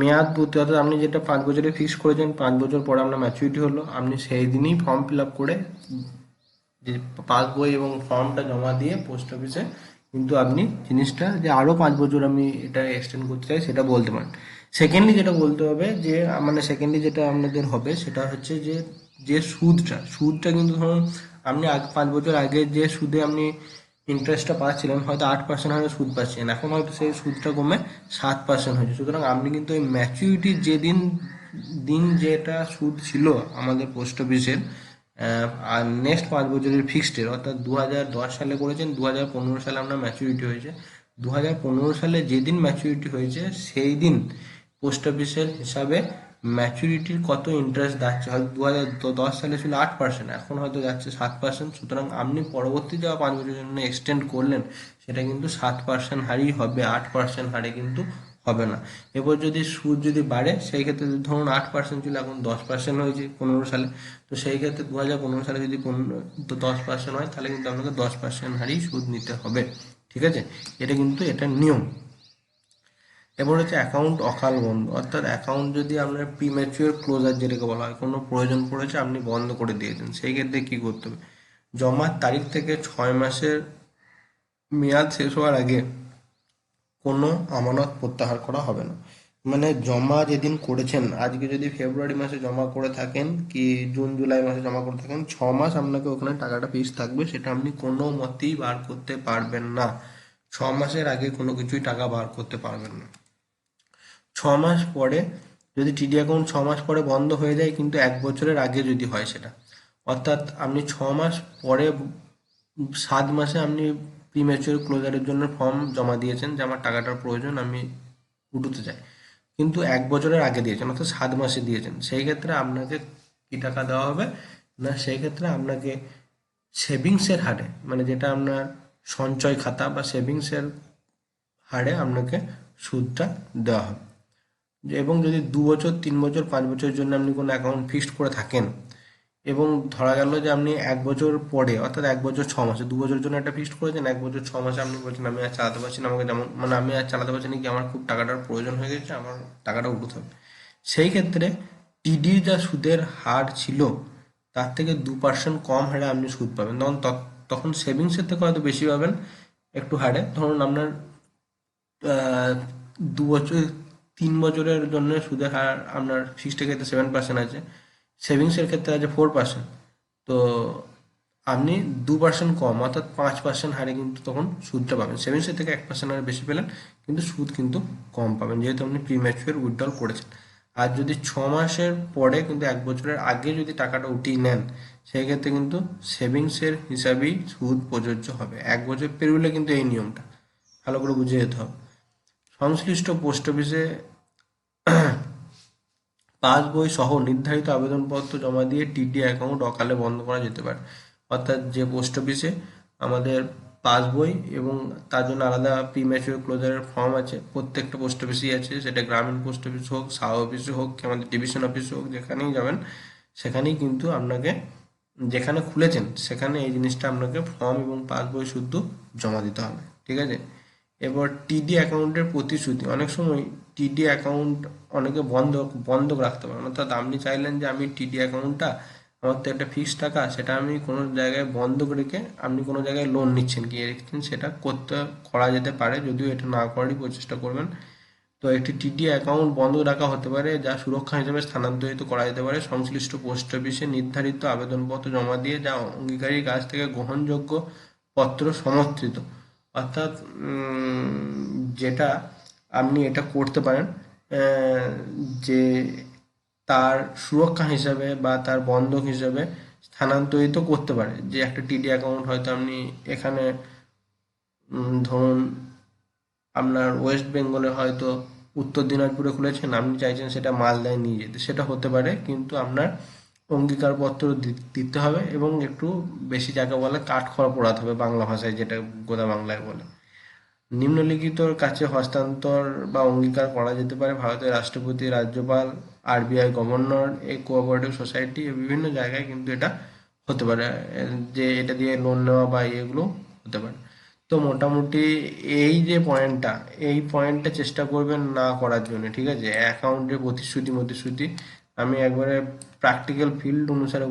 মেয়াদ পূর্তি অর্থাৎ আপনি যেটা পাঁচ বছরে ফিক্স করেছেন, পাঁচ বছর পরে আপনার ম্যাচুরিটি হলো, আপনি সেই দিনই ফর্ম ফিল আপ করে যে পাস বই এবং ফর্মটা জমা দিয়ে পোস্ট অফিসে কিন্তু আপনি জিনিসটা যে আরও পাঁচ বছর আমি এটা এক্সটেন্ড করতে চাই সেটা বলতে পারেন। সেকেন্ডলি যেটা বলতে হবে যে মানে সেকেন্ডলি যেটা আপনাদের হবে সেটা হচ্ছে যে যে সুদটা সুদটা কিন্তু ধরুন আপনি আগ, পাঁচ বছর আগে যে সুদে আপনি ইন্টারেস্টটা পাচ্ছিলেন, হয়তো আট পার্সেন্ট হয়তো সুদ পাচ্ছেন এখন হয়তো সেই সুদটা কমে সাত পার্সেন্ট হয়েছে। সুতরাং আপনি কিন্তু ওই ম্যাচুরিটির যেদিন, দিন যেটা সুদ ছিল আমাদের পোস্ট অফিসের আর নেক্সট পাঁচ বছরের ফিক্সডের অর্থাৎ দু হাজার দশ সালে করেছেন দু হাজার পনেরো সালে আপনার ম্যাচুরিটি হয়েছে। দু হাজার পনেরো সালে যেদিন ম্যাচুরিটি হয়েছে সেই দিন পোস্ট অফিসের হিসাবে ম্যাচুরিটির কত ইন্টারেস্ট যাচ্ছে? হয়তো দু হাজার দশ সালে ছিল আট পার্সেন্ট এখন হয়তো যাচ্ছে সাত পার্সেন্ট সুতরাং আপনি পরবর্তী যাওয়া পাঁচ বছরের জন্য এক্সটেন্ড করলেন, সেটা কিন্তু সাত পার্সেন্ট হারেই হবে, আট পার্সেন্ট হারে কিন্তু হবে না। এরপর যদি সুদ যদি বাড়ে, সেই ক্ষেত্রে ধরুন আট পার্সেন্ট ছিল, এখন দশ পার্সেন্ট হয়েছে পনেরো সালে, তো সেই ক্ষেত্রে দু হাজার পনেরো সালে যদি পনেরো দশ পার্সেন্ট হয়, তাহলে কিন্তু আপনাকে দশ পার্সেন্ট হারেই সুদ নিতে হবে। ঠিক আছে? এটা কিন্তু এটা নিয়ম। এরপর হচ্ছে অ্যাকাউন্ট অকাল বন্ধ। অর্থাৎ অ্যাকাউন্ট যদি আপনার প্রিম্যাচুয়ার ক্লোজার যেটাকে বলা হয়, কোনো প্রয়োজন পড়েছে আপনি বন্ধ করে দিয়েছেন সেই ক্ষেত্রে কী করতে হবে? জমার তারিখ থেকে ছয় মাসের মেয়াদ শেষ হওয়ার আগে কোনো আমানত প্রত্যাহার করা হবে না। মানে জমা যেদিন করেছেন, আজকে যদি ফেব্রুয়ারি মাসে জমা করে থাকেন কি জুন জুলাই মাসে জমা করে থাকেন, ছ মাস আপনাকে ওখানে টাকাটা ফিক্স থাকবে, সেটা আপনি কোনো মতেই বার করতে পারবেন না। ছ মাসের আগে কোনো কিছুই টাকা বার করতে পারবেন না। ছ মাস পরে যদি টিডি অ্যাকাউন্ট ছ মাস পরে বন্ধ হয়ে যায়, কিন্তু এক বছরের আগে যদি হয় সেটা। অর্থাৎ আপনি ছ মাস পরে সাত মাসে আপনি প্রিম্যাচুয়ার ক্লোজারের জন্য ফর্ম জমা দিয়েছেন যে আমার টাকাটার প্রয়োজন, আমি উঠতে চাই। কিন্তু এক বছরের আগে দিয়েছেন, অর্থাৎ সাত মাসে দিয়েছেন। সেই ক্ষেত্রে আপনাকে কি টাকা দেওয়া হবে? না, সেই ক্ষেত্রে আপনাকে সেভিংসের হারে মানে যেটা আপনার সঞ্চয় খাতা বা সেভিংসের হারে আপনাকে সুদটা দেওয়া হবে। এবং যদি দু বছর, তিন বছর, পাঁচ বছরের জন্য আপনি কোনো অ্যাকাউন্ট ফিক্সড করে থাকেন, এবং ধরা গেল যে আপনি এক বছর পরে, অর্থাৎ এক বছর ছ মাসে, দু বছরের জন্য একটা ফিক্সড করেছেন, এক বছর ছ মাসে আপনি বলছেন, আমি আর চালাতে পারছি না, আমাকে যেমন মানে আমি আর চালাতে পারছি না কি, আমার খুব টাকাটার প্রয়োজন হয়ে গেছে, আমার টাকাটা উঠতে হবে সেই ক্ষেত্রে টিডির যা সুদের হার ছিল, তার থেকে দু পার্সেন্ট কম হারে আপনি সুদ পাবেন। তখন তখ- তখন সেভিংসের থেকে হয়তো বেশি পাবেন, একটু হারে। ধরুন আপনার দু বছর তিন বছরের জন্য সুদের হার আপনার ফিক্সডের ক্ষেত্রে সেভেন পার্সেন্ট আছে। সেভিংসের ক্ষেত্রে আছে ফোর পার্সেন্ট তো আপনি দু পার্সেন্ট কম, অর্থাৎ পাঁচ পার্সেন্ট হারে কিন্তু তখন সুদটা পাবেন। সেভিংসের থেকে এক পার্সেন্ট হারে বেশি পেলেন, কিন্তু সুদ কিন্তু কম পাবেন, যেহেতু আপনি প্রিম্যাচুয়ার উইথড্রল করেছেন। আর যদি ছ মাসের পরে কিন্তু এক বছরের আগে যদি টাকাটা উঠিয়ে নেন, সেক্ষেত্রে কিন্তু সেভিংসের হিসাবেই সুদ প্রযোজ্য হবে। এক বছর পেরোলে কিন্তু এই নিয়মটা। ভালো করে বুঝে যেতে হবে। সংশ্লিষ্ট পোস্ট অফিসে পাসবই সহ নির্ধারিত আবেদনপত্র জমা দিয়ে টিডি অ্যাকাউন্ট অকালে বন্ধ করা যেতে পারে। অর্থাৎ যে পোস্ট অফিসে আমাদের পাসবই এবং তার জন্য আলাদা প্রিম্যাচুয়ার ক্লোজারের ফর্ম আছে, প্রত্যেকটা পোস্ট অফিসেই আছে। সেটা গ্রামীণ পোস্ট অফিস হোক সাহ অফিসে হোক, কি আমাদের ডিভিশন অফিস হোক, যেখানেই যাবেন, সেখানেই কিন্তু আপনাকে, যেখানে খুলেছেন, সেখানে এই জিনিসটা আপনাকে ফর্ম এবং পাসবই শুদ্ধ জমা দিতে হবে। ঠিক আছে? এবার টিডি অ্যাকাউন্টের প্রতিশ্রুতি। অনেক সময় টিডি অ্যাকাউন্ট অনেকে বন্ধ বন্ধক রাখতে পারেন অর্থাৎ আপনি চাইলেন যে আমি টিডি অ্যাকাউন্টটা, আমার তো একটা ফিক্সড টাকা, সেটা আমি কোনো জায়গায় বন্ধক রেখে আপনি কোনো জায়গায় লোন নিচ্ছেন কি? রেখেছেন সেটা করতে, করা যেতে পারে। যদিও এটা না করারই প্রচেষ্টা করবেন। তো একটি টিডি অ্যাকাউন্ট বন্ধ রাখা হতে পারে, যা সুরক্ষা হিসেবে স্থানান্তরিত করা যেতে পারে। সংশ্লিষ্ট পোস্ট অফিসে নির্ধারিত আবেদনপত্র জমা দিয়ে যা অঙ্গীকারীর কাছ থেকে গ্রহণযোগ্য পত্র সমর্থিত। অর্থাৎ যেটা আপনি এটা করতে পারেন যে তার সুরক্ষা হিসাবে বা তার বন্ধক হিসাবে স্থানান্তরিত করতে পারে। যে একটা টিডি অ্যাকাউন্ট হয়তো আপনি এখানে ধরুন আপনার ওয়েস্ট বেঙ্গলে হয়তো উত্তর দিনাজপুরে খুলেছেন, আপনি চাইছেন সেটা মালদায় নিয়ে যেতে। সেটা হতে পারে, কিন্তু আপনার অঙ্গীকারপত্র দিতে হবে এবং একটু বেশি জায়গা বলে কাঠখড় পোড়াতে হবে বাংলা ভাষায় যেটা গোদা বাংলায় বলে। নিম্নলিখিতর কাছে হস্তান্তর বা অঙ্গীকার করা যেতে পারে। ভারতের রাষ্ট্রপতি, রাজ্যপাল, আরবিআই গভর্নর এই কোঅপারেটিভ সোসাইটি বিভিন্ন জায়গায় কিন্তু এটা হতে পারে। যে এটা দিয়ে লোন নেওয়া বা এগুলো হতে পারে। তো মোটামুটি এই যে পয়েন্টটা, এই পয়েন্টটা চেষ্টা করবেন না করার জন্য, ঠিক আছে? অ্যাকাউন্টের প্রতিশ্রুতি প্রতিশ্রুতি আমি একবারে প্র্যাকটিক্যাল ফিল্ড অনুসারে